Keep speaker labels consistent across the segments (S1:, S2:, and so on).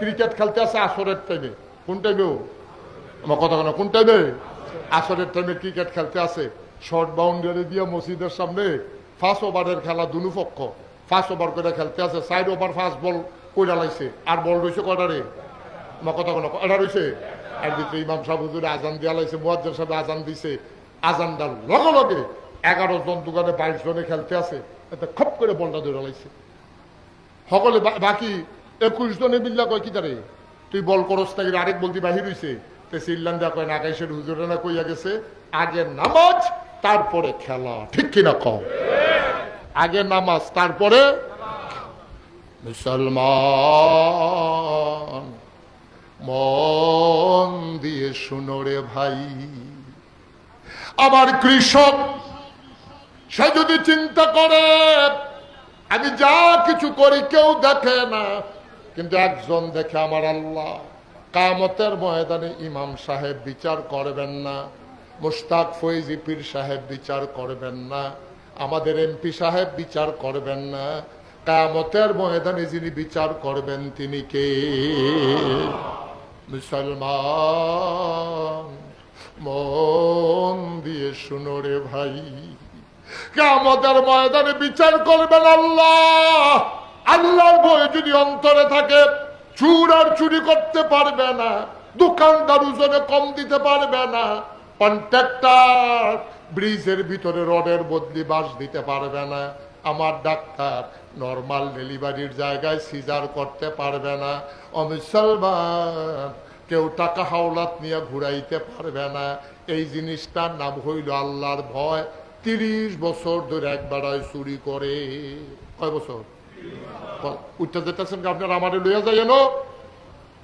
S1: Cricket খেলতে আছে আসরের টাইমে কোন টাইমেও আমার কথা না কোন টাইমে আসরের টাইমে ক্রিকেট খেলতে আছে। শর্ট বাউন্ডারি দিয়ে মসজিদের সামনে ফার্স্ট ওভারের খেলা দুনু পক্ষ। ফার্স্ট ওভার করে খেলতে আছে সাইড ওভার ফার্স্ট বল কইরা লাইছে। আর বল রয়েছে কয়টা রে? আমার কথা কোনো এটা রয়েছে এর ভিতরে ইমাম সাহেব হুজুরে আজান দিয়া লাইছে মুয়াজ্জের সাহেব আজান দিছে। আজানটার লগে লগে এগারো জন দোকানে বাইশ জনে খেলতে আছে। এতে খপ করে বলটা ধরে লাইছে। সকলে বাকি একুশ জনে মিল্লা কয়, কি তারে? তুই বল করস নাকি আরেক বলতি বাহির হইছে। তে সিল্লান দা কয় নাকাইশের হুজুরে না কইয়া গেছে, আগে নামাজ, তারপরে খেলা। ঠিক কিনা কম আগে নামাজ, তারপরে মুসলমান, মন দিয়ে শুনো রে ভাই। আমার কৃষক, সে যদি চিন্তা করে, আমি যা কিছু করি, কেউ দেখে না। কিন্তু একজন দেখে আমার আল্লাহ, কামতের ময়দানে ইমাম সাহেব বিচার করবেন না মুস্তাক ফৈজি পীর সাহেব বিচার করবেন না, আমাদের এমপি সাহেব বিচার করবেন না, কামতের ময়দানে যিনি বিচার করবেন তিনি কে? মুসলমান, মন দিয়ে শুনো রে ভাই, কামতের ময়দানে বিচার করবেন আল্লাহ। আল্লাহর ভয় যদি অন্তরে থাকে, চুর আর চুরি করতে পারবে না, দোকানদার ওজনে কম দিতে পারবে না, কন্ট্রাক্টর ব্রিজের ভিতরে রডের বদলি বাস দিতে পারবে না, আমার ডাক্তার নর্মাল ডেলিভারির জায়গায় সিজার করতে পারবে না অমুসলমান কেউ টাকা হাওলাত নিয়ে ঘুরাইতে পারবে না, এই জিনিসটার নাম হইল আল্লাহর ভয়, তিরিশ বছর ধরে একবার চুরি করে, কয় বছর? উঠতে যেতেছেন লইয়া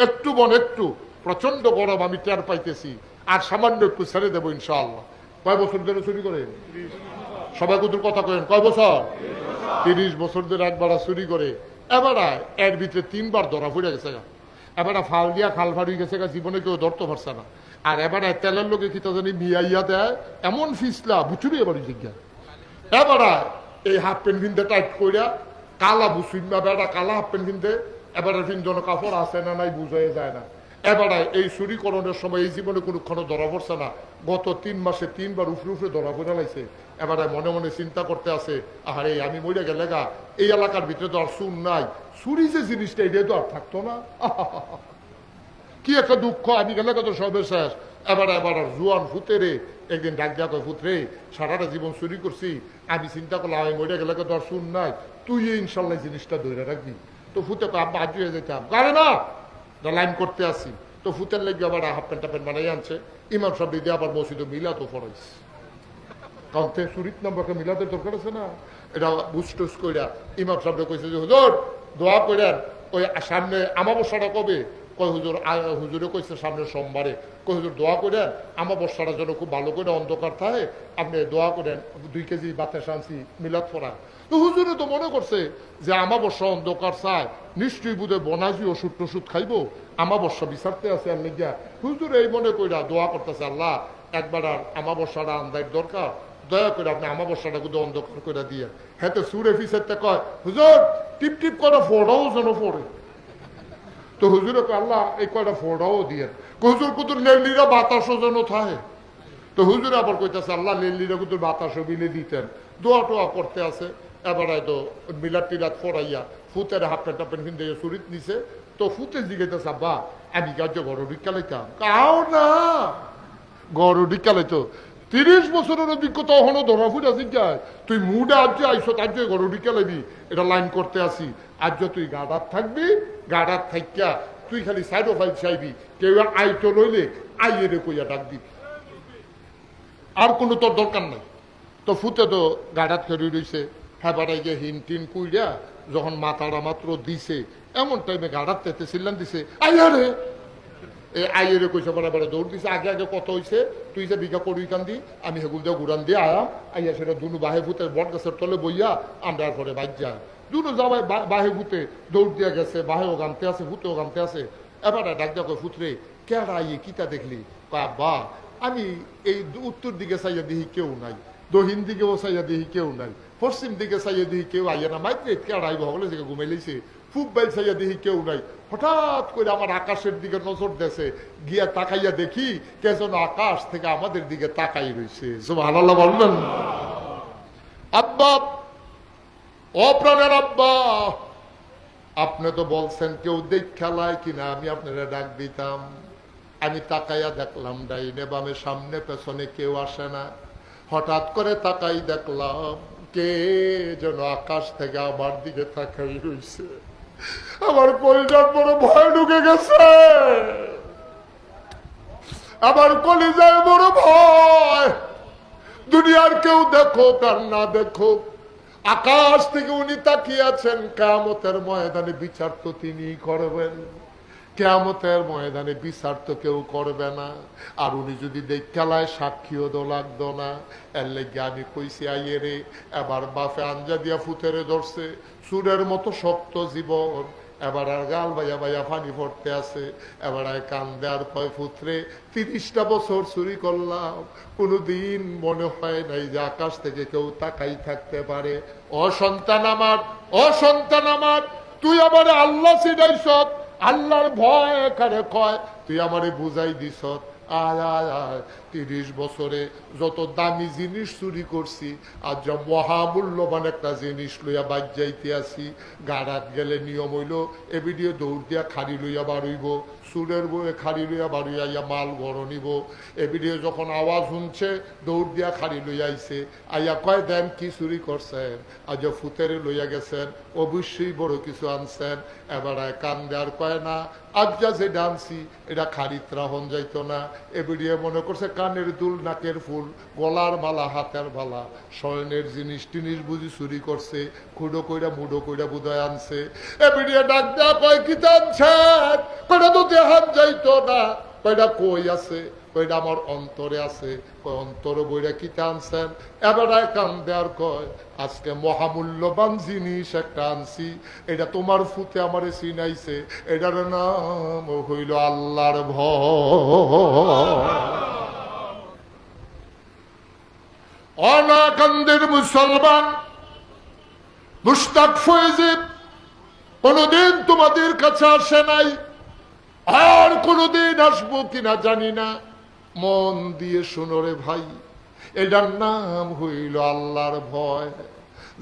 S1: একটু বন একটু প্রচণ্ড গরম আমি টের পাইতেছি। আর সামান্য একটু ছেড়ে দেবো কয় বছর ধরে চুরি সবাই কুতুর কথা কেন কয় বছর? তিরিশ বছর ধরে একবার চুরি করে। এর ভিতরে তিনবার ধরা পড়ে গেছে। এবার ফাল দিয়া খাল ফাড়ি গেছে জীবনে কেউ ধরতে পারছে না। আর এবার তেলের লোকে কি জানি মিয়াইয়া দেয়? এমন ফিসলা বুঝুরি এবার জিজ্ঞা এবার এই হাফ প্যান্ট কিনতে টাইট কইরা কালা বুসুইন বা বেড়া কালা হাফ প্যান্ট কিনতে এবার তিনজন কাপড় আছে না নাই, বুঝাই যায় না। এবারে এই চুরিকরণের সময় এই জীবনে কোনোক্ষণ ধরা পড়ছে না। গত তিন মাসে তিনবার উফরে উফরে ধরা পড়ে লাইছে। এবারে মনে মনে চিন্তা করতে আছে আরে আমি মরে গেলে গা, এই এলাকার ভিতরে তো আর চুর নাই। চুরি যে জিনিসটা এটা তো আর থাকতো না। কি একটা দুঃখ, আমি গেলে কত সবে শেষ। এবার এবার জুয়ান ফুতে রে, একদিন ডাক দিয়া কয় ফুতরে সারাটা জীবন চুরি করছি। আমি চিন্তা করলাম, আমি মরে গেলে কত আর শুন নাই। তুই ইনশাল্লাহ জিনিসটা ধরে রাখবি। তো ফুতে তো আব্বা হয়ে যেতাম। গাড়ি না! লাইন করতে আসি। তো ফুতের লেগে আবার হাফ প্যান্ট প্যান্ট বানাই আনছে। ইমাম সাহেব দিয়ে আবার মসজিদে মিলা তো ফরাইস কারণ তে সুরিত নাম্বারকে মিলাদের দরকার আছে না? এটা বুস্টুস কইরা ইমাম সাহেব কইছে যে, হুজুর, দোয়া কইরার ওই সামনে আমাবস্যাটা কবে? কই হুজুর হুজুরে কইছে সামনে সোমবারে। কই হুজুর, দোয়া করেন, আমাবস্যাটা যেন খুব ভালো করে অন্ধকার থাকে। আপনি দোয়া করেন, দুই কেজি বাতাস আনছি, মিলাদ ফোরা তো হুজুরে তো মনে করছে যে আমাবস্যা অন্ধকার চায়, নিশ্চয়ই বুধে বনাজি ওষুধ টষুধ খাইবো, আমাবস্যা বিচারতে আছে আর লেগিয়া। হুজুর এই মনে কইরা দোয়া করতেছে, আল্লাহ, একবার আর আমাবস্যাটা আন্দার দরকার, দয়া করে আপনি আমাবস্যাটা কিন্তু অন্ধকার করে দিয়ে হ্যাঁ তো সুরে ফিসেরটা কয়, হুজুর টিপ টিপ করে ফোড়াও যেন ফোড়ে তো হুজুরে আল্লাহ এই কয়টা ফোড়াও দিয়ে হুজুর, কুতুর লেলিরা বাতাসও যেন থাকে। তো হুজুর আবার কইতেছে, আল্লাহ লেলিরা কুতুর বাতাসও বিলে দিতেন। দোয়া টোয়া করতে আছে। এবারে তো মিলাদ টিলাদ ফোড়াইয়া ফুতের হাফ প্যান্ট প্যান্ট কিনতে চুরিত নিছে। তো ফুতে জিগাইতেছে আব্বা, আমি কার্য ঘর ভিক্ষা লইতাম? কাও না, গরু ডিকালে তো তিরিশ বছরের অভিজ্ঞতা হলো ধরা ফুট আসি তুই মুডে আজ আইসো, তার যে গরু ডিকালেবি এটা লাইন করতে আসি। আজ তুই গাডার থাকবি গাডার থাইকা, তুই খালি সাইড অফ আইল চাইবি। কেউ আইটো লইলে আইয়ে রে কইয়া ডাক দিবি। আর কোনো তোর দরকার নাই। তো ফুতে তো গাডাত খেয়ে রইছে। হ্যাঁ গিয়ে হিন টিন কুইরা যখন মাথাটা মাত্র দিছে, এমন টাইমে গাডাত তেতে সিল্লান দিছে আইয়া রে এই আইয়েরে কইছে বরাবর দৌড় দিছে। আগে আগে কত হইছে? তুই যে বিঘা কড়ুই কান্দি, আমি হেগুল দিয়ে ঘুরান দিয়ে আয়াম। আইয়া সেটা দুনু বাহে ফুতে বট গাছের তলে বইয়া আমরা পরে বাইক যা দুনু জামাই বাহে ফুতে দৌড় দিয়া গেছে, বাহেও গামতে আছে ফুতেও গামতে আছে। এবার ডাক কয় ফুতরে কেডা আইয়ে কিতা দেখলি? বা আমি এই উত্তর দিকে চাইয়া দেখি কেউ নাই, দক্ষিণ দিকেও চাইয়া দেখি কেউ নাই, পশ্চিম দিকে চাইয়া দেখি কেউ আইয়া না। মাইত্রে কেডা আইব? হলে যে ঘুমাই লইছে। খুব বাইল চাইয়া দেখি কেউ নাই। হঠাৎ করে আমার আকাশের দিকে নজর দেশে গিয়া তাকাইয়া দেখি কে যেন আকাশ থেকে আমাদের দিকে তাকাই রয়েছে সুবহানাল্লাহ বলবেন। আব্বা আব্বা, আপনি তো বলছেন কেউ দেখ খেলায় কিনা, আমি আপনারা ডাক দিতাম। আমি তাকাইয়া দেখলাম ডাইনে বামে, সামনে, পেছনে কেউ আসে না। হঠাৎ করে তাকাই দেখলাম, কে যেন আকাশ থেকে আমার দিকে তাকাই রয়েছে আমার কলিজার বড় ভয় ঢুকে গেছে। আমার কলিজায় বড় ভয়। দুনিয়ার কেউ দেখো আর না দেখো আকাশ থেকে উনি তাকিয়ে আছেন কেয়ামতের ময়দানে বিচার তো তিনি করবেন। কেয়ামতের ময়দানে বিচার তো কেউ করবে না। আর উনি যদি দেখালায় সাক্ষীও দো লাগতো না। এর লেগে আমি কইছি, আইয়ে রে, এবার বাফে আঞ্জা দিয়া ফুতেরে ধরছে। সুরের মতো শক্ত জীবন। এবার আর গাল ভাইয়া ভাইয়া পানি পড়তে আছে। এবার আর কান দেওয়ার পয় ফুতরে। তিরিশটা বছর চুরি করলাম। কোনোদিন মনে হয় নাই যে আকাশ থেকে কেউ তাকাই থাকতে পারে। অসন্তান আমার অসন্তান আমার। তুই আমার আল্লাহ সিনাইছ আল্লাহর ভয় এখানে কয়? তুই আমারে বুঝাই দিস আয় আয় আয়। তিরিশ বছরে যত দামি জিনিস চুরি করছি আর যা মহামূল্যবান একটা জিনিস লইয়া বাদ যাইতে আসি, গাড়াত গেলে নিয়ম হইল এবিডিও দৌড় দিয়া খাড়ি লইয়া বাড়ইব সুরের বয়ে খাড়ি লইয়া বাড়িয়া ইয়া মাল গড় নিব। এবিডিও যখন আওয়াজ শুনছে, দৌড় দিয়া খাড়ি লইয়া আইছে, আইয়া কয়, দেন কি চুরি করছেন? আজ ফুতেরে লইয়া গেছেন, অবশ্যই বড় কিছু আনছেন। এবার কান দেওয়ার কয় না আজ যা যে ডানছি এটা খারিত্রা হন যাইতো না। এবিডিয়ে মনে করছে কানের দুল, নাকের ফুল, গলার মালা, হাতের মালা স্বর্ণের জিনিস টিনিস বুঝি চুরি করছে, খুডো কইরা মুডো কইরা বুধয় আনছে। এবিডিয়ে ডাক দেওয়া কয়, কি আনছেন কয়টা তো দেহাত যাইতো না। কয়টা কই আছে? কয়টা আমার অন্তরে আছে। কয়, অন্তর বইরা কি আনছেন এবার কান দেওয়ার কয়, আজকে মহামূল্যবান জিনিস একটা আনছি। এটা তোমার ফুতে আমারে চিনাইছে এটার নাম হইল আল্লাহর ভয়। অনাকান্দের মুসলমান মুস্তাক ফয়েজিব কোনদিন তোমাদের কাছে আসে নাই, আর কোনদিন আসব কিনা জানি না। মন দিয়ে শোনো রে ভাই, এটার নাম হইল আল্লাহর ভয়।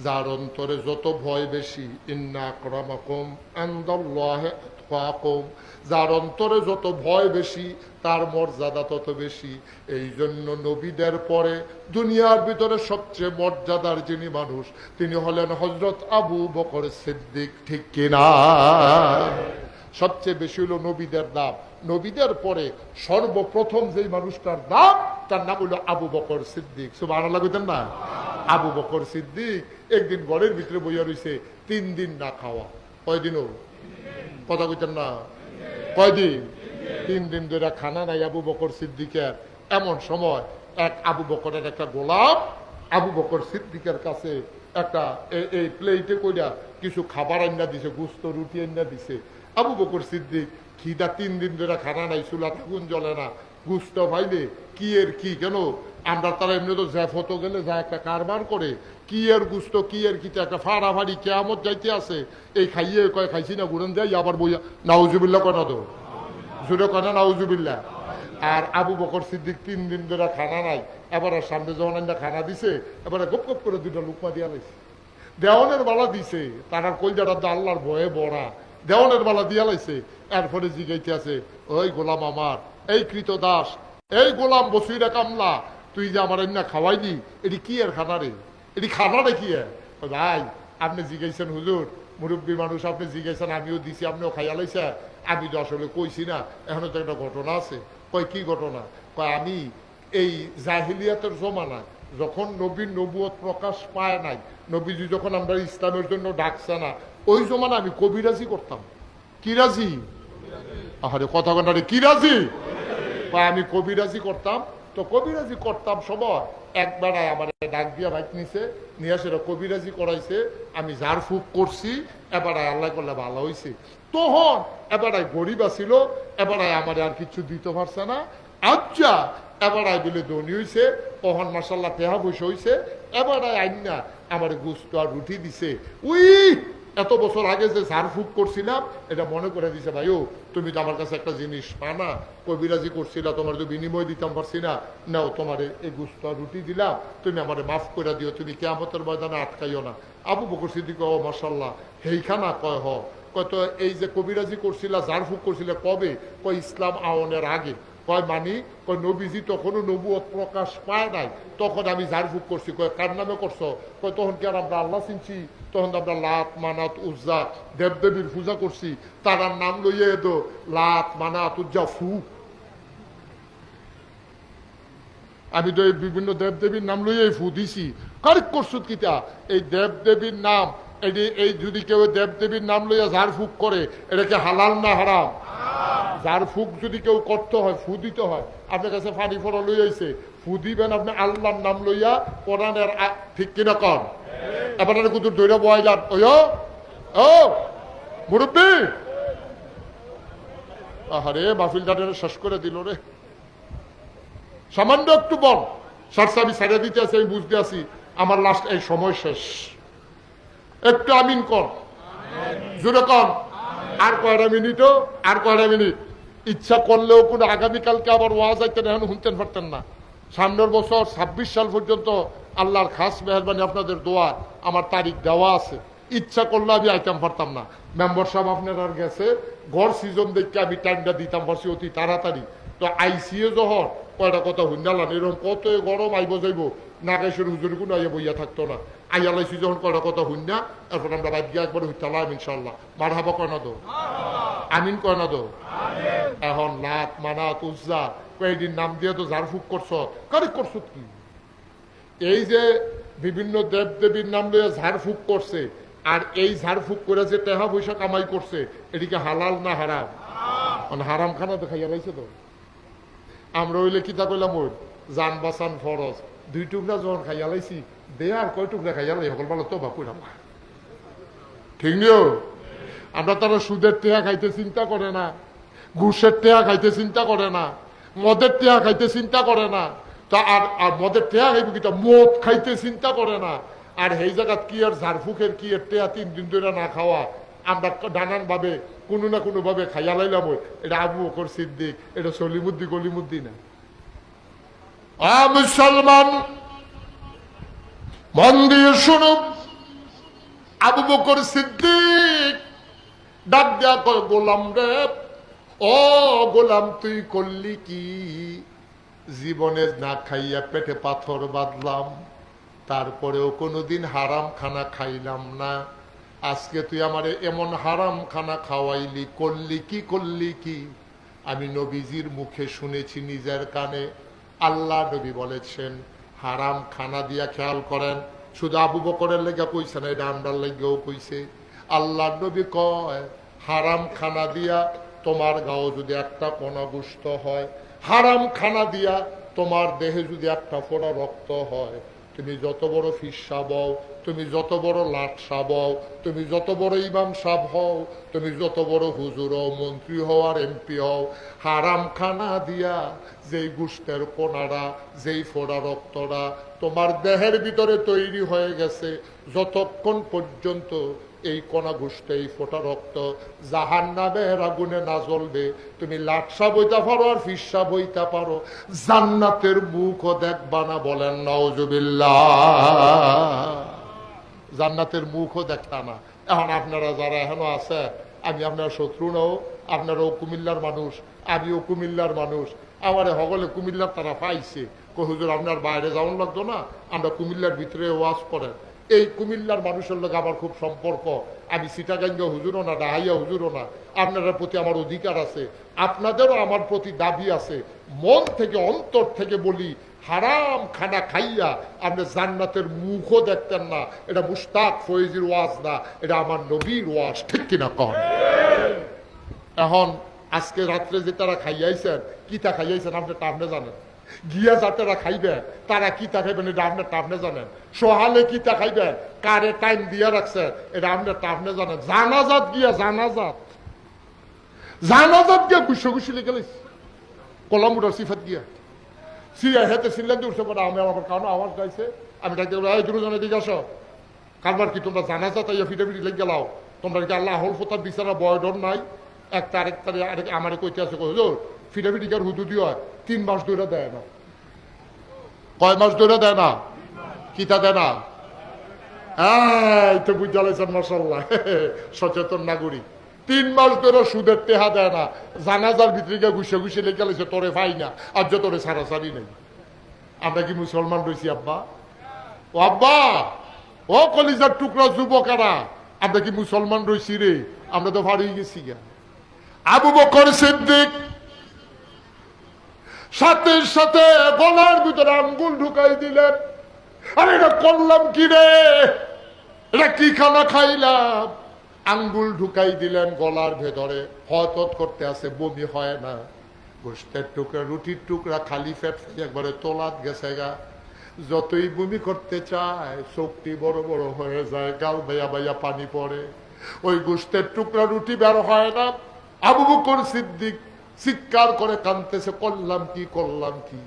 S1: যার অন্তরে যত ভয় বেশি, ইন্না ক্রমাকম আন্দল্লাহে আতকাকুম। যার অন্তরে যত ভয় বেশি, তার মর্যাদা তত বেশি। এই জন্য নবীদের পরে দুনিয়ার ভিতরে সবচেয়ে মর্যাদার যিনি মানুষ, তিনি হলেন হজরত আবু বকর সিদ্দিক, ঠিক কিনা? সবচেয়ে বেশি হলো নবীদের দাম নবীদের পরে সর্বপ্রথম যেই মানুষটার দাম তার নাম হলো আবু বকর সিদ্দিক। সব আনা লাগতেন না? আবু বকর সিদ্দিক একদিন ঘরের ভিতরে বইয়া রয়েছে তিন দিন না খাওয়া। কয়দিনও কথা কইতেন না? কয়দিন? তিন দিন ধরে খানা নাই আবু বকর সিদ্দিকের। এমন সময় এক আবু বকরের একটা গোলাম আবু বকর সিদ্দিকের কাছে একটা এই প্লেটে কইরা কিছু খাবার আইনা দিছে, গুস্ত, রুটি আইনা দিছে। আবু বকর সিদ্দিক খিদা তিন দিন ধরে খানা নাই চুলা আগুন জ্বলে না। গুস্ত ভাইলে কি এর কি কেন? আমরা তারা এমনি তো জ্যাফতো গেলে যা একটা কারবার করে, কি এর গুস্ত, কি এর কি, একটা ফাড়াফাড়ি কেয়ামত যাইতে আছে, এই খাইয়ে কয় খাইছি না গুড়ন যাই আবার বইয়া নাউজুবিল্লা কনা তো? জুড়ে কনা নাউজুবিল্লা আর আবু বকর সিদ্দিক তিন দিন ধরে খানা নাই, এবার আর সামনে যখন একটা খানা দিছে, এবারে গপ গপ করে দুটো লুকমা দিয়া লাইছে। দেওয়ানের বালা দিছে, তার কলজাটা তো আল্লাহর ভয়ে বড়া। দেওয়ানের বালা দিয়া লাইছে, এরপরে জিগাইতে আছে, ওই গোলাম আমার, এই কৃত দাস এই গোলাম বসুইরা কামলা তুই যে আমার এমনি খাওয়াই দি, এটি কি এর খানা রে এটি খানা রে কি? ভাই, আপনি জিগাইছেন হুজুর, মুরব্বী মানুষ আপনি জিজ্ঞাসেন, আমিও দিছি, আপনিও খাইয়া লাইছে আমি তো আসলে কইছি না, এখনও তো একটা ঘটনা আছে। কয়, কি ঘটনা? কয়, আমি এই জাহিলিয়াতের জমানায় যখন নবীর নবুয়ত প্রকাশ পায় নাই, নবীজি যখন আমরা ইসলামের জন্য ডাকছে না, ওই জমানা আমি কবিরাজি করতাম। কি রাজি? আরে কথা কথারে কি রাজি? আমি কবিরাজি করতাম তো কবিরাজি করতাম সময় একবার আমার ডাক দিয়া বাইক নিছে, নিয়ে আসে কবিরাজি করাইছে, আমি যার ফুক করছি এবার আল্লাহ করলে ভালো হয়েছে তখন এবার গরিব আছিল এবার আমার আর কিছু দিতে পারছে না। আচ্ছা এবার বিলে ধনী হয়েছে তখন মাসাল্লাহ তেহা বসে হয়েছে এবার আইন আমার গুস্ত আর রুটি দিছে। উই! এত বছর আগে যে ঝাড়ফুঁক করছিলাম, এটা মনে করে দিছে, ভাইও, তুমি তো আমার কাছে একটা জিনিস পানা। কবিরাজি করছিলা, তোমার তো বিনিময় দিতাম পারছি না। নাও, তোমার এই গুস্ত রুটি দিলাম। তুমি আমার মাফ করে দিও, তুমি কেমতের ময়দানে আটকাইও না। আবু বকর সিদ্দিক ও মাসাল্লাহ হেইখানা কয় হ? কত এই যে কবিরাজি করছিলা ঝাড়ফুঁক করছিলা কবে? কয়, ইসলাম আওনের আগে। কয় মানি? কয়, নবীজি তখনও নবুয়ত প্রকাশ পায় নাই। তখন আমি ঝাড়ফুঁক করছি। কয়, কার নামে করছ? কয়, তখন কি আর আমরা আল্লাহ চিনছি? তখন আমরা লাত, মানাত, উজ্জা, দেবদেবীর পূজা করছি। তারার নাম লইয়ে দো লাত, মানাত, উজ্জা ফু আমি তো এই বিভিন্ন দেবদেবীর নাম লইয়াই ফু দিছি। কারেক করছ কিতা? এই দেবদেবীর নাম যে- এই যদি কেউ দেবদেবীর নাম লইয়া ঝাড়ফুঁক করে এটাকে হালাল না হারাম? যার ফুক যদি কেউ করতে হয় ফু দিতে হয় আপনার কাছে ফানি ফোড়া লই ফু দিবেন আপনি আল্লাহর নাম লইয়া কোরআনের ঠিক কিনা কন? এবার কুতুর দৈরা বয় যান। ওই ও, মুরব্বী! আহারে মাহফিল দাঁড়িয়ে শেষ করে দিল রে। সামান্য একটু বল সারসা আমি ছেড়ে দিতে আছি আমি বুঝতে আছি আমার লাস্ট এই সময় শেষ। একটু আমিন কর জুড়ে কর আর কয়টা মিনিটও? আর কয়টা মিনিট? ইচ্ছা করলেও কোনো আগামীকালকে আবার ওয়াজ আইতেন, এখন শুনতেন পারতেন না। সামনের বছর ছাব্বিশ সাল পর্যন্ত আল্লাহর খাস মেহরবানি আপনাদের দোয়া, আমার তারিখ দেওয়া আছে। ইচ্ছা করলে আমি আইতাম পারতাম না। মেম্বার সাহেব আপনার গেছে, ঘর সিজন দেখে আমি টাইমটা দিতাম পারছি অতি তাড়াতাড়ি। তো আইসিএ যখন কয়টা কথা হুন্ডালান এরকম কত গরম আইব যাইব নাগেশ্বর হুজুর কোনো আইয়া বইয়া থাকতো না। আইয়া যখন কয়টা কথা তারপর আমরা বাইক গিয়ে একবার ইনশাল্লাহ মার আমিন এখন কয়েকদিন নাম দিয়ে তো করছ, কারে কি? এই যে বিভিন্ন দেব দেবীর নাম দিয়ে ঝাড়ফুক করছে, আর এই ঝাড়ফুক করে যে টেহা পয়সা কামাই করছে এদিকে হালাল না হারাম? মানে হারাম খানা দেখাইয়া রয়েছে তো? আমরা হইলে কিতা কইলাম ওই? যান বাসান ফরজ। দুই টুকরা যখন খাইয়া লাইছি দে আর কয় টুকরা খাইয়া সকল ভালো তো বা কইলাম ঠিক নিও আমরা তারা সুদের টেহা খাইতে চিন্তা করে না ঘুষের টেহা খাইতে চিন্তা করে না মদের টেহা খাইতে চিন্তা করে না তা আর আর মদের টেহা খাইব কিতা মদ খাইতে চিন্তা করে না আর সেই জায়গাত কি আর ঝাড়ফুকের কি এর টেহা তিন দিন ধরে না খাওয়া আমরা নানান ভাবে কোনো না কোনো ভাবে খাইয়া লাইলাম ওই। এটা আবু বকর সিদ্দিক এটা সলিমুদ্দি গলিমুদ্দি না মুসলমান মন দিয়ে শুনুন। আবু বকর সিদ্দিক ডাক দেয়া গোলাম রে, ও গোলাম, তুই করলি কি? জীবনে না খাইয়া পেটে পাথর বাঁধলাম, তারপরেও কোনোদিন হারাম খানা খাইলাম না। আজকে তুই আমারে এমন হারাম খানা খাওয়াইলি, করলি কি করলি কি? আমি নবীজির মুখে শুনেছি নিজের কানে। আল্লাহ নবী বলেছেন হারাম খানা দিয়া খেয়াল করেন। শুধু আবু বকরের লেগে কইছে না, এটা আমরার লেগেও কইছে। আল্লাহ নবী কয়, হারাম খানা দিয়া তোমার গাও যদি একটা গুস্ত হয়, হারাম খানা দিয়া তোমার দেহে যদি একটা ফোড়া রক্ত হয় তুমি যত বড় ফিস বও তুমি যত বড় লাট সাবও তুমি যত বড় ইমাম সাব হও, তুমি যত বড় হুজুর হও, মন্ত্রী হও আর এমপি হও হারাম খানা দিয়া যেই গুষ্টের কোনারা যেই ফোড়া রক্তরা তোমার দেহের ভিতরে তৈরি হয়ে গেছে, যতক্ষণ পর্যন্ত এই কণা ঘুষতে এই ফোটা রক্ত। জাহান নামের আগুনে না জ্বলবে। তুমি লাটসা বইতে পারো আর ফিসা বইতে পারো। জান্নাতের মুখও দেখবা না বলেন নওজুবিল্লাহ জান্নাতের মুখও দেখতা না। এখন আপনারা যারা এখনও আছে, আমি আপনার শত্রু নও আপনারাও কুমিল্লার মানুষ, আমিও কুমিল্লার মানুষ। আমার সকলে কুমিল্লার তারা পাইছে। কই হুজুর, আপনার বাইরে যাওয়ান লাগতো না? আমরা কুমিল্লার ভিতরে ওয়াজ করেন। এই কুমিল্লার মানুষের লোক আমার খুব সম্পর্ক। আমি সিটাগাঙ্গা হুজুরও না ডাহাইয়া হুজুরও না। আপনাদের প্রতি আমার অধিকার আছে। আপনাদেরও আমার প্রতি দাবি আছে। মন থেকে অন্তর থেকে বলি হারাম খানা খাইয়া আপনি জান্নাতের মুখও দেখতেন না। এটা মুস্তাক ফয়েজির ওয়াজ না এটা আমার নবীর ওয়াজ। ঠিক কিনা কন? এখন আজকে রাত্রে যে তারা খাইয়াইছেন কিতা খাইয়াইছেন আপনি টাপনে জানেন। গিয়া যাতেরা খাইবে, তারা কিতা খাইবেন এটা আপনি টাপনে জানেন। সোহালে কিতা খাইবেন কারে টাইম দিয়া রাখছে, এটা আপনি টাপনে জানেন। জানাজাত গিয়া, জানাজাত। জানাজাত গিয়া গুসো গুছি লেগে লাইছে। কলমুটার সিফাত গিয়া। হেতে দিয়ে উঠছে আমি আমার কারণে আওয়াজ গাইছে, আমি ডাকতে এই দুজনে দিকে আসো। কারবার কি তোমরা জানাজা তাই ফিটাফিটি লেগে গেলাও? তোমরা কি আল্লাহ হল ফোতার বিচারা বয় ডর নাই একটা আরেকটা আরেক আমারে কইতে আছে কই হুজুর ফিটাফিটিকার হুদুদি হয়? তিন মাস ধরে দেয় না। কয় মাস ধরে দেয় না? কিতা দেয় না? তো সচেতন নাগরিক। তিন মাস ধরে সুদের টেহা দেয় না। জানাজার ভিতরে ঘুষে ঘুষে লেগে গেছে তোরে না। আর যে তোরে সারাসারি নেই। আমরা কি মুসলমান রয়েছি, আব্বা? ও আব্বা, ও কলিজার টুকরা যুবকেরা, আমরা কি মুসলমান রয়েছি রে? আমরা তো ভারী গেছি গা। আবু বকর সিদ্দিক সাথে সাথে গলার ভিতরে আঙ্গুল ঢুকাই দিলেন। আরে এটা করলাম কি রে? এটা কি খানা খাইলাম? আঙ্গুল ঢুকাই দিলেন গলার ভেতরে। হত করতে আছে, বমি হয় না। গোষ্ঠের টুকরা, রুটির টুকরা, খালি ফেট একবারে তোলাত গেছে গা। যতই বমি করতে চায়, চোখটি বড় বড় হয়ে যায়, গাল ভাইয়া ভাইয়া পানি পড়ে। ওই গোষ্ঠের টুকরা, রুটি বের হয় না। আবু বকর সিদ্দিক চিৎকার করে কানতেছে করলাম কি করলাম কি?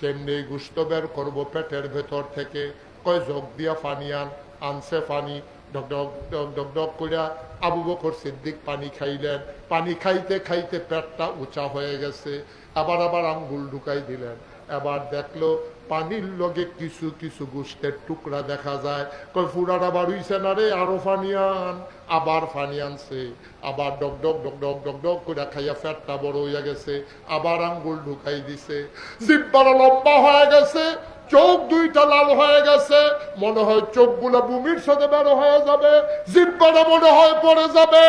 S1: কেমনি গুস্ত বের করব পেটের ভেতর থেকে? কয়, জগ দিয়া পানি আন, আনছে পানি। ডক ডক ডক ডক ডক করিয়া আবু বকর সিদ্দিক পানি খাইলেন। পানি খাইতে খাইতে পেটটা উঁচা হয়ে গেছে। আবার আবার আঙ্গুল ঢুকাই দিলেন। এবার দেখল পানির লগে কিছু কিছু গুষ্টের টুকরা দেখা যায়। কয় ফুরাটা বাড়ুইছে না রে, আরও ফানি আন আবার ফানি আনছে আবার ডক ডক ডক ডক ডক ডক করে খাইয়া ফ্যাটটা বড় হইয়া গেছে, আবার আঙ্গুল ঢুকাই দিছে। জিব্বারা লম্বা হয়ে গেছে, চোখ দুইটা লাল হয়ে গেছে, মনে হয় চোখগুলো বুমির সাথে বের হয়ে যাবে, জিব্বাটা মনে হয় পড়ে যাবে।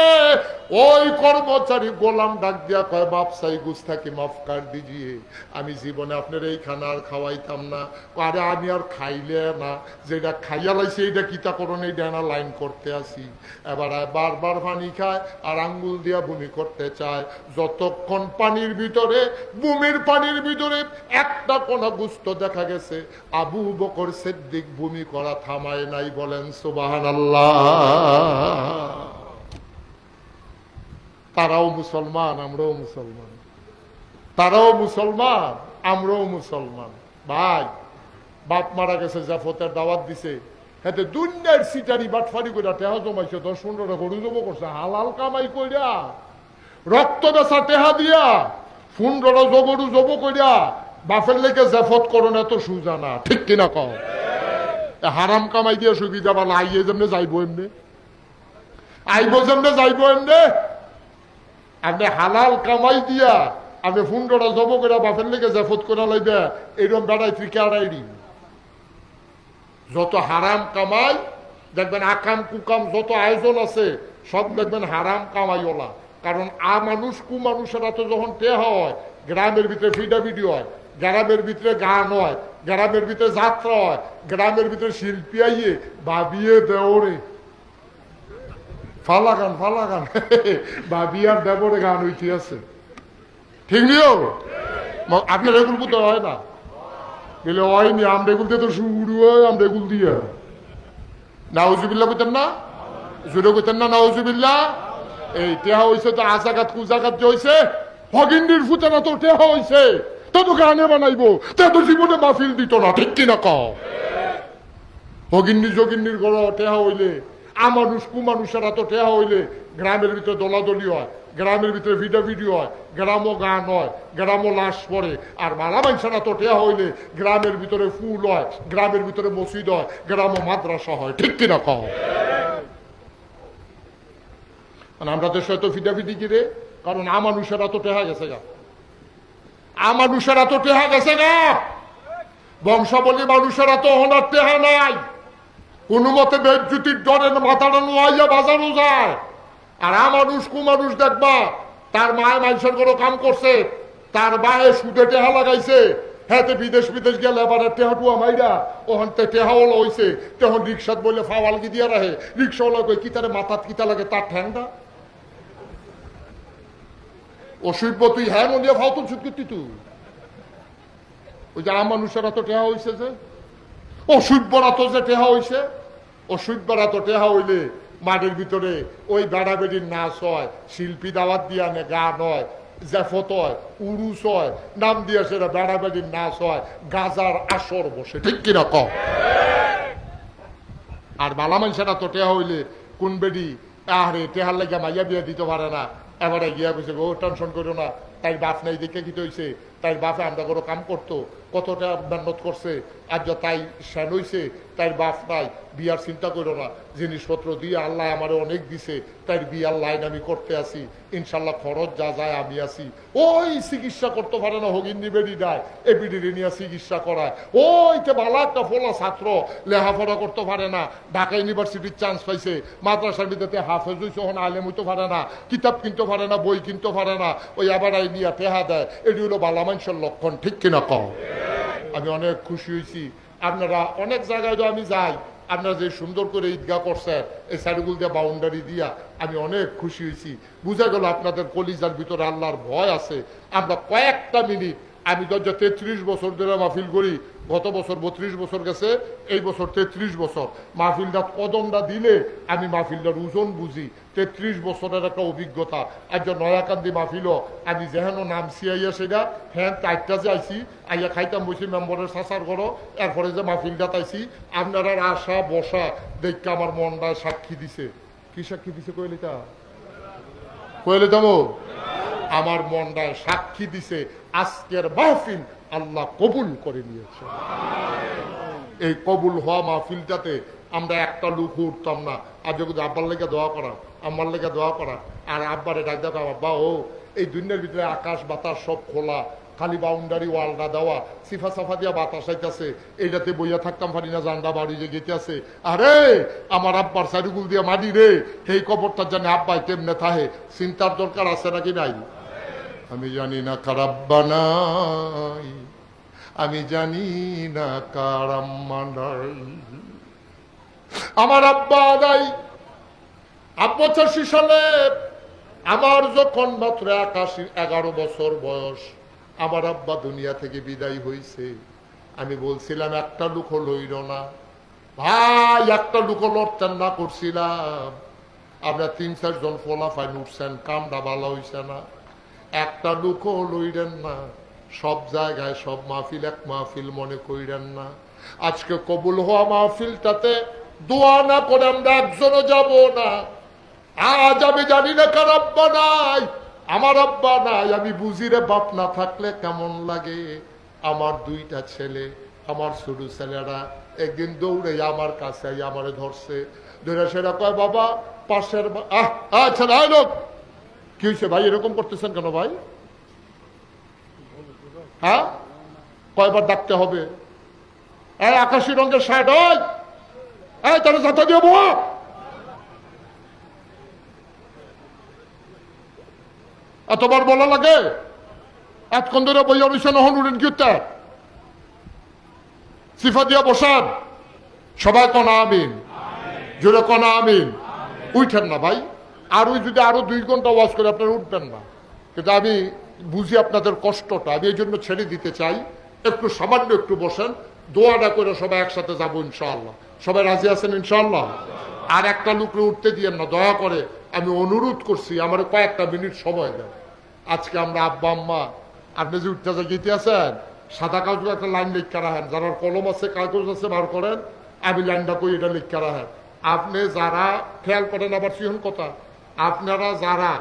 S1: ওই কর্মচারী গোলাম ডাক দিয়া কয় বাপসাই গুস্তাকে মাফ কার দিজিয়ে আমি জীবনে আপনার এই খানা আর খাওয়াইতাম না। আরে আমি আর খাইলে না। যেটা খাইয়া লাইছে, এইটা কিতা করুন এই ডানা লাইন করতে আসি। এবার বারবার পানি খায় আর আঙ্গুল দিয়া বমি করতে চায়। যতক্ষণ পানির ভিতরে, বুমির পানির ভিতরে একটা কোনা গুস্ত দেখা গেছে, আবু বকর সিদ্দিক ভূমি করা থামায় নাই বলেন সুবাহান তারাও মুসলমান, আমরাও মুসলমান। তারাও মুসলমান, আমরাও মুসলমান। ভাই, বাপ মারা গেছে, জাফতের দাওয়াত দিছে। হাতে দুনিয়ার সিটারি বাটফারি করে টেহা জমাইছে, দশ পনেরোটা গরু জব করছে, হালাল কামাই কইরা। রক্ত বেচা টেহা দিয়া ফুন্ডরা জগরু জব কইরা, বাপের লেগে জাফত করো না তো সুজা না, ঠিক কিনা কও? হারাম কামাই দিয়ে সুবিধা বলা, আইয়ে যেমনে যাইব এমনি। আইব যেমনে যাইব এমনি আপনি হালাল কামাই দিয়া আপনি ফুন্ডরা জব করে বাপের লেগে জাফত করে লাইবে এইরকম বেড়াই আড়াইড়ি যত হারাম কামাই, দেখবেন আকাম কুকাম যত আয়োজন আছে, সব দেখবেন হারাম কামাইওলা কারণ আ মানুষ কু মানুষেরা তো যখন তে হয়, গ্রামের ভিতরে ফিডাফিডি হয়, গ্রামের ভিতরে গান হয়, গ্রামের ভিতরে যাত্রা হয়, গ্রামের ভিতরে শিল্পী আইয়ে ভাবিয়ে দেওরে ফালা গান ফালা গান ভাবি দেবরে গান হইতে আছে। ঠিক নিও আপনার এগুলো বুঝতে হয় না? বলে হয়নি আমরা এগুল দিয়ে তো শুরু হয় আমরা এগুল দিয়ে। নাউজুবিল্লা কইতেন না? জুড়ে কইতেন না নাউজুবিল্লা এই টেহা হয়েছে তো আজাগাত কুজাগাত যে হয়েছে হগিন্দির ফুটানা তো টেহা হয়েছে তো তো গানে বানাইবো, তে তো জীবনে মাহফিল দিত না, ঠিক কিনা কও? হগিন্নি যোগিন্নির গড় টেহা হইলে আমানুষ, কুমানুষেরা তো টেহা হইলে গ্রামের ভিতরে দলাদলি হয়, গ্রামের ভিতরে ভিডিও ভিডিও হয়, গ্রামও গান হয়, গ্রামও লাশ পড়ে। আর মালা মানুষেরা তো টেহা হইলে গ্রামের ভিতরে ফুল হয়, গ্রামের ভিতরে মসজিদ হয়, গ্রামও মাদ্রাসা হয়। ঠিক কিনা কও? মানে আমরা দেশে তো ফিদাফিদি কিরে কারণ আমানুষেরা তো টেহা গেছে গা। আমানুষেরা তো টেহা গেছে গা। বংশাবলী মানুষেরা তো হনার টেহা নাই। কোনো মতে বেদজ্যোতির ডরে মাথাটা নোয়াইয়া বাজানো যায়। আর আমানুষ কুমানুষ দেখবা, তার মায় মানুষের কোনো কাম করছে, তার বায়ে সুদে টেহা লাগাইছে। হ্যাঁ বিদেশ বিদেশ গেলে এবার টেহাটুয়া মাইরা ওখান তে টেহাওয়ালা হইছে তখন রিক্সাত বলে ফাওয়ালগি দিয়া রাহে রিক্সাওয়ালা কই কি তারে মাথাত কিতা লাগে তার ঠ্যাংটা? অসুখ তুই হ্যাঁ মন্দিয়া ফাউতুল সুদ করতি তুই ওই যে মানুষেরা তো টেহা হইছে যে। অসুভ্যরা তো যে টেহা হইছে অসুভ্যরা তো টেহা হইলে মাঠের ভিতরে ওই বেড়া বেড়ির নাচ হয়, শিল্পী দাওয়াত দিয়া নে গান হয়, জেফত হয়, উরুস হয়, নাম দিয়া সেটা বেড়া বেড়ির নাচ হয়, গাজার আসর বসে। ঠিক কিনা কম আর বালা মানুষেরা তো টেহা হইলে কোন বেডি আরে টেহার লাগে মাইয়া বিয়া দিতে পারে না। এবারে গিয়া কইছে গো টেনশন করো না। তাই বাপ নাই দেখে কি হইছে? তাই বাপে আমরা কোনো কাম করতো। কতটা মেহনত করছে? আর তাই শ্যান হইছে তাই বাপ নাই, বিয়ার চিন্তা করো না। জিনিসপত্র দিয়ে আল্লাহ আমারে অনেক দিছে তাই বিয়ার লাইন আমি করতে আসি ইনশাল্লাহ খরচ যা যায় আমি আসি ওই চিকিৎসা করতে পারে না হগিন্দি বেডি দেয় এ নিয়ে চিকিৎসা করায়। ওইতে ভালো একটা ফোলা ছাত্র, লেখাপড়া করতে পারে না, ঢাকা ইউনিভার্সিটির চান্স পাইছে। মাদ্রাসার ভিতরে হাফেজ হইছে হন আলেম হইতে পারে না, কিতাব কিনতে পারে না, বই কিনতে পারে না, ওই আবার আই নিয়ে টেহা দেয়। এটি হলো বালা মানুষের লক্ষণ, ঠিক কিনা কম আমি অনেক খুশি হয়েছি। আপনারা অনেক জায়গায় তো আমি যাই। আপনারা যে সুন্দর করে ঈদগাহ করছেন, এই সাইডগুল দিয়ে বাউন্ডারি দিয়া আমি অনেক খুশি হয়েছি। বুঝা গেল আপনাদের কলিজার ভিতরে আল্লাহর ভয় আছে। আমরা কয়েকটা মিনিট আমি তো তেত্রিশ বছর ধরে মাহফিল করি গত বছর বত্রিশ বছর গেছে, এই বছর তেত্রিশ বছর। মাহফিলটা কদমটা দিলে আমি মাহফিলটার ওজন বুঝি। তেত্রিশ বছরের একটা অভিজ্ঞতা। আর যে নয়াকান্দি মাহফিল আমি যেহেন নাম সিয়াইয়া সেটা হ্যাঁ চারটা যে আইসি আইয়া খাইতাম বসি মেম্বরের সাসার করো এরপরে যে মাহফিলটা আপনারা আশা বসা দেখতে আমার মনটা সাক্ষী দিছে। কি সাক্ষী দিছে কইলে তা কইলে তামো আমার মনটায় সাক্ষী দিছে, আজকের মাহফিল আল্লাহ কবুল করে নিয়েছে। এই কবুল হওয়া মাহফিলটাতে আমরা একটা লুক উঠতাম না। আর যখন আব্বার লেগে দোয়া করা আমার লেগে দোয়া করা, আর আব্বারে ডাক দেখা আব্বা ও, এই দুনিয়ার ভিতরে আকাশ বাতাস সব খোলা, খালি বাউন্ডারি ওয়ালটা দেওয়া, সিফা সাফা দিয়া বাতাস আইতাছে, এইটাতে বইয়া থাকতাম পারি না জান্ডা বাড়ি যে গেতে আছে আরে, আমার আব্বার সারিগুল দিয়া মাটি রে, সেই কবরটার জানে আব্বাই কেমনে থাহে, চিন্তার দরকার আছে নাকি নাই? আমি জানি না কারাব্বা নাই, আমি জানি না কার আম্মা নাই। আমার আব্বা আব্বা চাষি সালে আমার যখন মাত্র একাশি, এগারো বছর বয়স, আমার আব্বা দুনিয়া থেকে বিদায় হইছে। আমি বলছিলাম, একটা লুকো লইল না। ভাই, একটা লুকো লড়তেন না করছিলাম। আমরা তিন, চারজন ফোলাফাইন উঠছেন, কামটা ভালো হইছে না। একটা লুকো লইলেন না। সব জায়গায় সব মাহফিল এক মাহফিল মনে কইরেন না। আজকে কবুল হওয়া মাহফিলটাতে দোয়া না করে আমরা একজনও যাব না। আজ আমি জানি না কার আব্বা নাই, আমার আব্বা নাই। আমি বুঝি রে বাপ না থাকলে কেমন লাগে? আমার দুইটা ছেলে, আমার ছোট ছেলেরা একদিন দৌড়ে আমার কাছে আমারে ধরছে। ধরে সেটা কয়, বাবা, পাশের আহ আচ্ছা কি হয়েছে ভাই? এরকম করতেছেন কেন ভাই? হ্যাঁ? কয়বার ডাকতে হবে? এই আকাশি রঙের শার্ট এই, তাহলে যাতে দিয়ে বো এতবার বলা লাগে? এতক্ষণ ধরে বইয়া রয়েছে নহন উড়েন কি সিফা দিয়া বসান। সবাই কনা আমিন। জোরে কনা আমিন। উঠেন না ভাই। আর ওই যদি আরও দুই ঘণ্টা ওয়াজ করে আপনারা উঠবেন না। কিন্তু আমি বুঝি আপনাদের কষ্টটা, আমি এই জন্য ছেড়ে দিতে চাই। একটু সামান্য একটু বসেন দোয়াটা করে সবাই একসাথে যাব ইনশাআল্লাহ। সবাই রাজি আছেন ইনশাআল্লাহ? আর একটা লোকরে উঠতে দিয়েন না, দয়া করে। আমি অনুরোধ করছি আমার কয়েকটা মিনিট সময় দেন। আজকে আমরা আব্বা, আম্মা, আপনি যে উঠতে যা গীতে আছেন, সাদা কাগজ একটা লাইন লিখা রাখেন। যারা কলম আছে, কাগজ আছে, বার করেন। আমি লাইনটা কই, এটা লিখা রাখেন। আপনি যারা খেয়াল করেন, আবার সিহন কথা। আপনারা যারা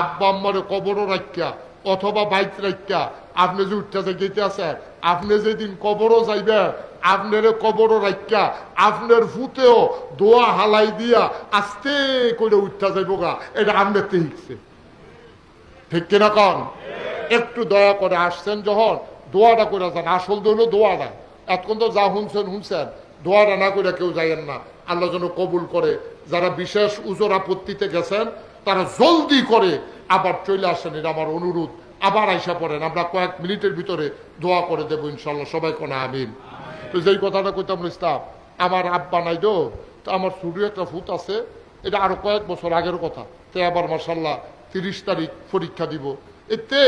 S1: আব্বা আম্মারে কবরও রাখিয়া অথবা বাইক রাখিয়া আপনি যে উঠতে গেতে আছে আপনি যেদিন কবরও যাইবেন, আপনার কবরও রাখিয়া আপনার ফুতেও দোয়া হালাই দিয়া আস্তে করে উঠতে যাইব গা এটা আপনার তে শিখছে। ঠিক কিনা কন? একটু দয়া করে আসছেন যখন, দোয়াটা করে যান। আসল হলো দোয়াটা এতক্ষণ তো যা শুনছেন শুনছেন। দোয়াটা না করে কেউ যাইয়েন না। আল্লাহ যেন কবুল করে। যারা বিশেষ উজোর আপত্তিতে গেছেন, তারা জলদি করে আবার চলে আসেন, এটা আমার অনুরোধ। আবার আইসা পড়েন, আমরা কয়েক মিনিটের ভিতরে দোয়া করে দেবো ইনশাল্লাহ সবাই কোনা আমিন। তো যেই কথাটা কইতাম ইসলাম আমার আব্বা নাই তো তো আমার শুরু একটা ফুট আছে, এটা আরও কয়েক বছর আগের কথা। তো আবার মাসাল্লাহ তিরিশ তারিখ পরীক্ষা দিব। এতে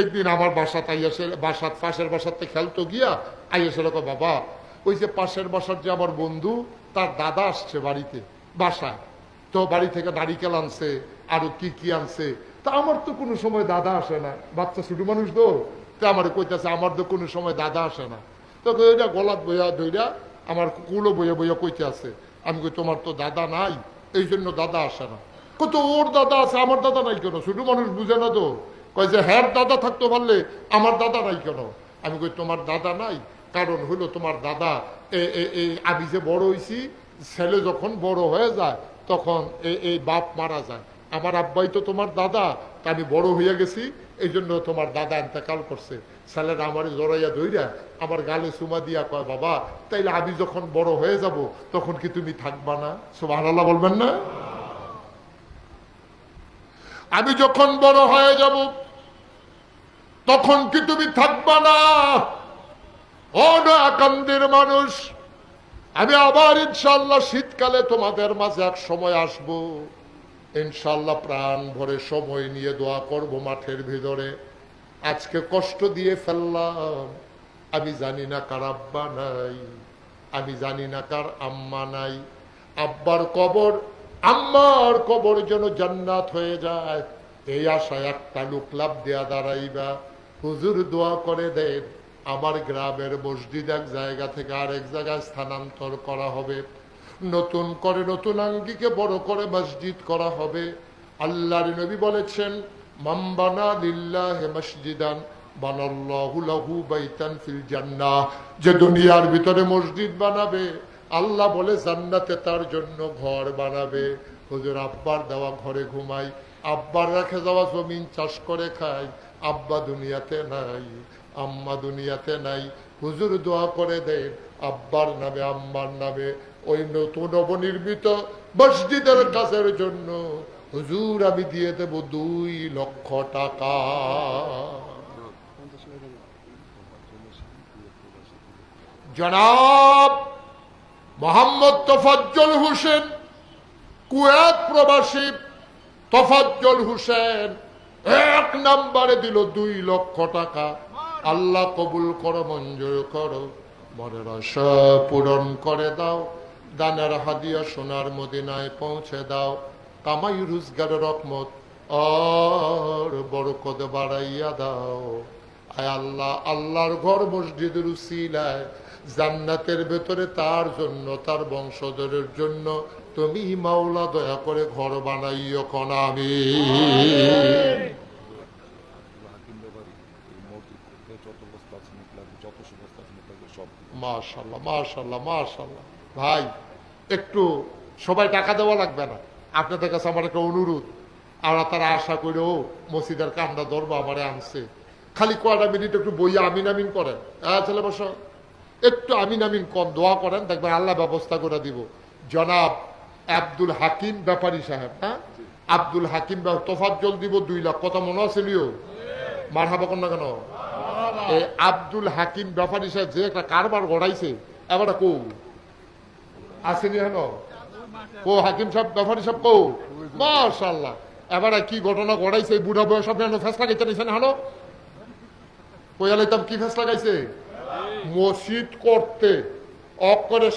S1: একদিন আমার বাসাত আইয়াছে বাসাত পাশের বাসাতে খেলতো গিয়া আইয়াছে লোক বাবা ওই যে পাশের বাসার যে আমার বন্ধু, তার দাদা আসছে বাড়িতে বাসা তো বাড়ি থেকে নারিকেল আনছে, আরও কি কি আনছে। তা আমার তো কোনো সময় দাদা আসে না। বাচ্চা ছোট মানুষ তো। তো আমার কইতেছে, আমার তো কোনো সময় দাদা আসে না। তো ওইটা গলাত বইয়া ধইরা আমার কুলো বইয়া বইয়া কইতে আছে। আমি কই, তোমার তো দাদা নাই, এই জন্য দাদা আসে না। কত ওর দাদা আছে, আমার দাদা নাই কেন? ছোট মানুষ বুঝে না তো। কয় যে, হ্যার দাদা থাকতে পারলে আমার দাদা নাই কেন? আমি কই, তোমার দাদা নাই কারণ হলো তোমার দাদা এই আমি যে বড় হয়েছি ছেলে যখন বড় হয়ে যায়, তখন এই বাপ মারা যায়। আমার আব্বাই তো তোমার দাদা আমি বড় হইয়া গেছি এই জন্য তোমার দাদা এতেকাল করছে। ছেলেরা আমার জড়াইয়া ধইরা আমার গালে সুমা দিয়া কয়, বাবা, তাইলে আমি যখন বড় হয়ে যাব, তখন কি তুমি থাকবা না? সুবহানাল্লাহ বলবেন না? আমি যখন বড় হয়ে যাব, তখন কি তুমি থাকবা না? ও মানুষ, আমি আবার ইনশাল্লাহ শীতকালে তোমাদের মাঝে এক সময় আসব। ইনশাল্লাহ প্রাণ ভরে সময় নিয়ে দোয়া করব মাঠের ভিতরে। আজকে কষ্ট দিয়ে ফেললাম, আমি জানি না কার আব্বা নাই, আমি জানি না কার আম্মা নাই। আব্বার কবর, আম্মার কবর যেন জান্নাত হয়ে যায়, এই আশায় একটা লোক লাভ দেয়া দাঁড়াইবা। হুজুর দোয়া করে দেন আমার গ্রামের মসজিদ এক জায়গা থেকে আরেক জায়গায় স্থানান্তর করা হবে। নতুন করে নতুন আঙ্গিকে বড় করে মসজিদ করা হবে। আল্লাহর নবী বলেছেন মাম্বানা লিল্লাহে মসজিদান যে দুনিয়ার ভিতরে মসজিদ বানাবে, আল্লাহ বলে জান্নাতে তার জন্য ঘর বানাবে। হুজুর, আব্বার দেওয়া ঘরে ঘুমাই, আব্বার রেখে যাওয়া জমিন চাষ করে খাই, আব্বা দুনিয়াতে নাই। আম্মা দুনিয়াতে নাই। হুজুর দোয়া করে দেন আব্বার নামে, আম্মার নামে, ওই নতুন নবনির্মিত মসজিদের কাজের জন্য। হুজুর, আমি দিয়ে দেব দুই লক্ষ টাকা। জনাব মোহাম্মদ তোফাজ্জল হোসেন, কুয়েত প্রবাসী তোফাজ্জল হোসেন, এক নম্বরে দিল দুই লক্ষ টাকা। আল্লাহ কবুল করো, মঞ্জুর করো। মনের আশা পূরণ করে দাও। দানের হাদিয়া সোনার মদিনায় পৌঁছে দাও। কামাই রোজগার রকমত আর বরকত বাড়াইয়া দাও। আয় আল্লাহ, আল্লাহর ঘর মসজিদের উসিলায়, জান্নাতের ভেতরে তার জন্য, তার বংশধরের জন্য তুমি মাওলা, দয়া করে ঘর বানাইও কন আমি
S2: হাকিম ব্যাপারী এই মসজিদ করতে যত বস্তা আছে মুখ লাগবে যত সুবস্তা আছে মুখ লাগবে সব
S1: মাশাল্লাহ মাশাল্লাহ মাশাল্লাহ। ভাই, একটু সবাই টাকা দেওয়া লাগবে না। আপনাদের কাছে আমার একটা অনুরোধ। আমরা তারা আশা করেও মসজিদের কান্দা ধরবো, আমারে আনছে। খালি কয়টা মিনিট একটু বইয়া আমিন আমিন করেন। হ্যাঁ ছেলে বসো। একটু আমিন আমিন কম দোয়া করেন, দেখবেন আল্লাহ ব্যবস্থা করে দিব। জনাব আব্দুল হাকিম ব্যাপারী সাহেব হ্যাঁ? আব্দুল হাকিম তোফাজ্জল দিব দুই লাখ। কথা মনে আছে লিও? মার হাবা না কেন? এই আব্দুল হাকিম ব্যাপারী সাহেব যে একটা কারবার গড়াইছে এবার কৌ। আসেনি হেন? কো হাকিম সাহেব সাহেব কৌ? মাশাল্লাহ এবার কি ঘটনা গড়াইছে বুড়া বয়স আপনি ফেস লাগাইতে নিছেন হানো? কি ফেস লাগাইছে? মসজিদ করতে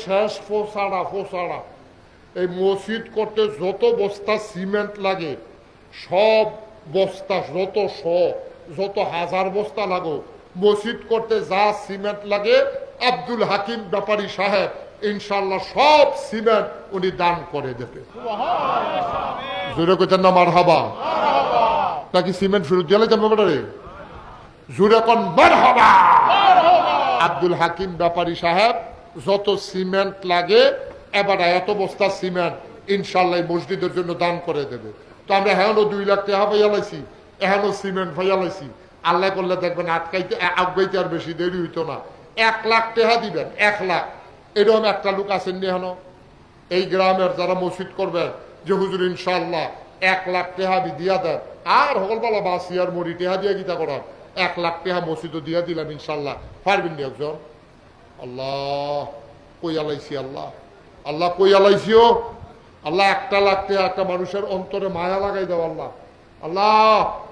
S1: শেষ ফোসাড়া ফোসাড়া। এই মসজিদ করতে যত বস্তা সিমেন্ট লাগে, সব বস্তা, যত শ, যত হাজার বস্তা লাগো মসজিদ করতে যা সিমেন্ট লাগে, আব্দুল হাকিম ব্যাপারী সাহেব ইনশাল্লাহ সব সিমেন্ট উনি দান করে দেবে। জোরে কোথার হাবা নাকি সিমেন্ট ফেরত দিয়ে যাবে আব্দুল হাকিম ব্যাপারী সাহেব, যত সিমেন্ট লাগে, এবার এত বস্তা সিমেন্ট ইনশাল্লাহ মসজিদের জন্য দান করে দেবে। তো আমরা এখনও দুই লাখ টাকা পাইয়া লাইছি, এখনও সিমেন্ট পাইয়া লাইছি। আল্লাহ করলে দেখবেন আটকাইতে আগাইতে আর বেশি দেরি হইতো না। এক লাখ টাকা দিবেন, এক লাখ। এরকম একটা লোক আছেন নি এখনও? এই গ্রামের যারা মসজিদ করবেন যে হুজুর ইনশাল্লাহ এক লাখ টেহা দিয়া দেন। আর হকলবালা বাসি আর মরি টেহা দিয়া গীতা করার এক লাখ টেহা মসজিদও দিয়া দিলাম ইনশাল্লাহ পারবেন নি একজন? আল্লাহ, কই আলাইছি আল্লাহ? আল্লাহ কই আলাইছিও? আল্লাহ একটা লাখ টেহা একটা মানুষের অন্তরে মায়া লাগাই দাও আল্লাহ। আল্লাহ